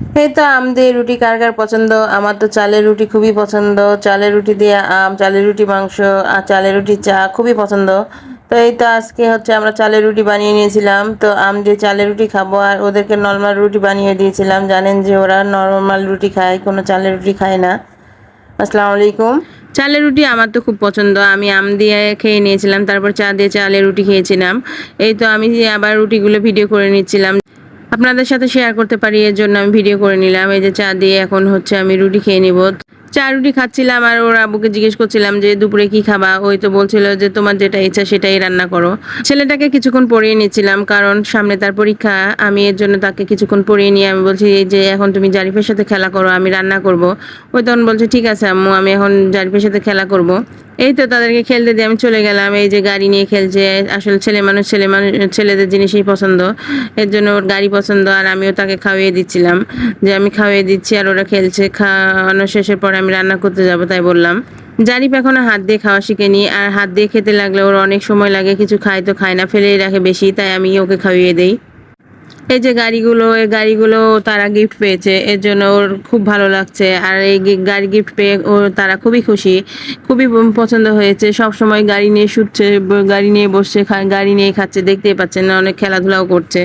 এই তো আম দিয়ে রুটি কার কার পছন্দ? আমার তো চালের রুটি খুবই পছন্দ। চালের রুটি দিয়ে আম, চালের রুটি মাংস, আর চালের রুটি চা খুবই পছন্দ। তো এই তো আজকে হচ্ছে আমরা চালের রুটি বানিয়ে নিয়েছিলাম। তো আম দিয়ে চালের রুটি খাব, আর ওদেরকে নর্মাল রুটি বানিয়ে দিয়েছিলাম। জানেন যে ওরা নর্মাল রুটি খায়, কোনো চালের রুটি খায় না। আসসালামু আলাইকুম। চালের রুটি আমার তো খুব পছন্দ। আমি আম দিয়ে খেয়ে নিয়েছিলাম, তারপর চা দিয়ে চালের রুটি খেয়েছিলাম। এই তো আমি আবার রুটিগুলো ভিডিও করে নিচ্ছিলাম। আপনাদের সাথে শেয়ার করতে পারি, এর জন্য আমি ভিডিও করে নিলাম। এই যে চা দিয়ে এখন হচ্ছে আমি রুটি খেয়ে নিব। চা, রুটি খাচ্ছিলাম আর ওর আব্বুকে জিজ্ঞেস করছিলাম যে, দুপুরে কি খাবা? ওই তো বলছিল যে, তোমার যেটা ইচ্ছা সেটাই রান্না করো। ছেলেটাকে কিছুক্ষণ পড়িয়ে নিচ্ছিলাম কারণ সামনে তার পরীক্ষা। আমি এর জন্য তাকে কিছুক্ষণ পড়িয়ে নিয়ে আমি বলছি যে এখন তুমি জারিফের সাথে খেলা করো, আমি রান্না করব। ওই তখন বলছে, ঠিক আছে আম্মু, আমি এখন জারিফের সাথে খেলা করব। এই তো তাদেরকে খেলতে দিয়ে আমি চলে গেলাম। এই যে গাড়ি নিয়ে খেলছে, আসলে ছেলে মানুষ ছেলে মানুষ, ছেলেদের জিনিসই পছন্দ। এর জন্য ওর গাড়ি পছন্দ, আর আমিও তাকে খাওয়িয়ে দিচ্ছিলাম। যে আমি খাওয়িয়ে দিচ্ছি আর ওরা খেলছে। খাওয়ানো শেষের পরে আমি রান্না করতে যাব তাই বললাম। জারিফ এখনও হাত দিয়ে খাওয়া শিখেনি, আর হাত দিয়ে খেতে লাগলে ওর অনেক সময় লাগে। কিছু খায় তো খায় না, ফেলেই রাখে বেশি, তাই আমি ওকে খাওয়িয়ে দেই। এই যে গাড়িগুলো, এই গাড়িগুলো তারা গিফট পেয়েছে, এর জন্য ওর খুব ভালো লাগছে। আর এই গাড়ি গিফট পেয়ে ওর তারা খুবই খুশি, খুবই পছন্দ হয়েছে। সব সময় গাড়ি নিয়ে শুটছে গাড়ি নিয়ে বসছে গাড়ি নিয়ে খাচ্ছে, দেখতেই পাচ্ছেন না, অনেক খেলাধুলাও করছে।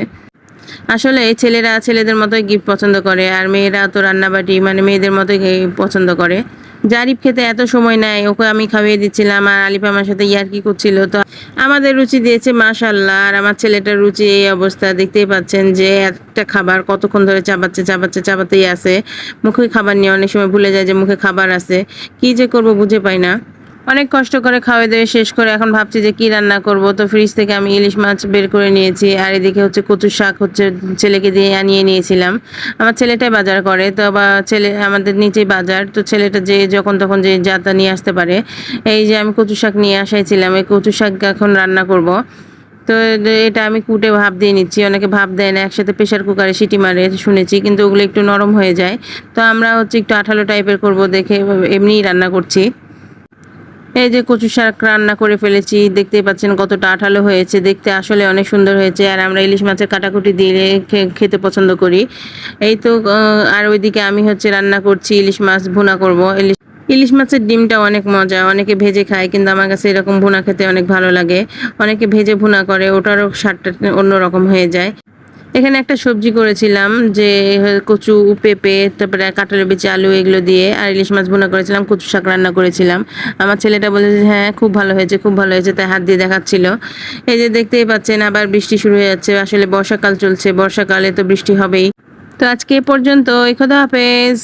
আসলে ছেলেরা ছেলেদের মতোই গিফট পছন্দ করে, আর মেয়েরা তো রান্নাবাটি মানে মেয়েদের মতোই পছন্দ করে। জারিফ খেতে এত সময় নাই ওকে আমি খাইয়ে দিচ্ছিলাম, আর আলিফ আমার সাথে ইয়ার্কি করছিল? তো আমাদের রুচি দিয়েছে মাশাল্লাহ আর আমার ছেলেটার রুচি এই অবস্থা, দেখতেই পাচ্ছেন যে একটা খাবার কতক্ষণ ধরে চাবাচ্ছে চাবাচ্ছে চাবাতেই আছে। মুখে খাবার নিয়ে অনেক সময় ভুলে যায় যে মুখে খাবার আছে। কি যে করব বুঝে পাই না। অনেক কষ্ট করে খাওয়া দাওয়া শেষ করে এখন ভাবছি যে কি রান্না করব। তো ফ্রিজ থেকে আমি ইলিশ মাছ বের করে নিয়েছি, আর এদিকে হচ্ছে কচু শাক হচ্ছে ছেলেকে দিয়ে আনিয়ে নিয়েছিলাম। আমার ছেলেটাই বাজার করে, তো বা ছেলে আমাদের নিচেই বাজার, তো ছেলেটা যে যখন তখন যে যাতা নিয়ে আসতে পারে। এই যে আমি কচু শাক নিয়ে আসাইছিলাম, এই কচু শাক এখন রান্না করব। তো এটা আমি কুটে ভাপ দিয়ে নিচ্ছি, অনেকে ভাপ দেয় না, একসাথে প্রেশার কুকারে সিটি মারে, শুনেছি, কিন্তু ওগুলো একটু নরম হয়ে যায়। তো আমরা হচ্ছে একটু আঠালো টাইপের করব দেখে, এমনিই রান্না করছি। এই যে কচু শাক রান্না করে ফেলেছি, দেখতেই পাচ্ছেন কতটা আঠালো হয়েছে, দেখতে আসলে অনেক সুন্দর হয়েছে, আর আমরা ইলিশ মাছের কাটাকুটি দিয়ে খেতে পছন্দ করি। এই তো আর ওইদিকে আমি হচ্ছে রান্না করছি ইলিশ মাছ ভুনা করব। ইলিশ ইলিশ মাছের ডিমটা অনেক মজা, অনেকে ভেজে খায়, কিন্তু আমার কাছে এরকম ভুনা খেতে অনেক ভালো লাগে। অনেকে ভেজে ভুনা করে, ওটারও স্বাদটা অন্যরকম হয়ে যায়। এখানে একটা সবজি করেছিলাম যে কচু, পেঁপে, তারপরে কাঁঠালের বেচে আলু এগুলো দিয়ে আর ইলিশ মাছ বোনা করেছিলাম, কচু শাক রান্না করেছিলাম। আমার ছেলেটা বলেছে হ্যাঁ খুব ভালো হয়েছে, খুব ভালো হয়েছে। তাই হাত দিয়ে দেখাচ্ছিল। এই যে দেখতেই পাচ্ছেন, আবার বৃষ্টি শুরু হয়ে যাচ্ছে। আসলে বর্ষাকাল চলছে, বর্ষাকালে তো বৃষ্টি হবেই। তো আজকে এ পর্যন্ত খোদা হাফেজ।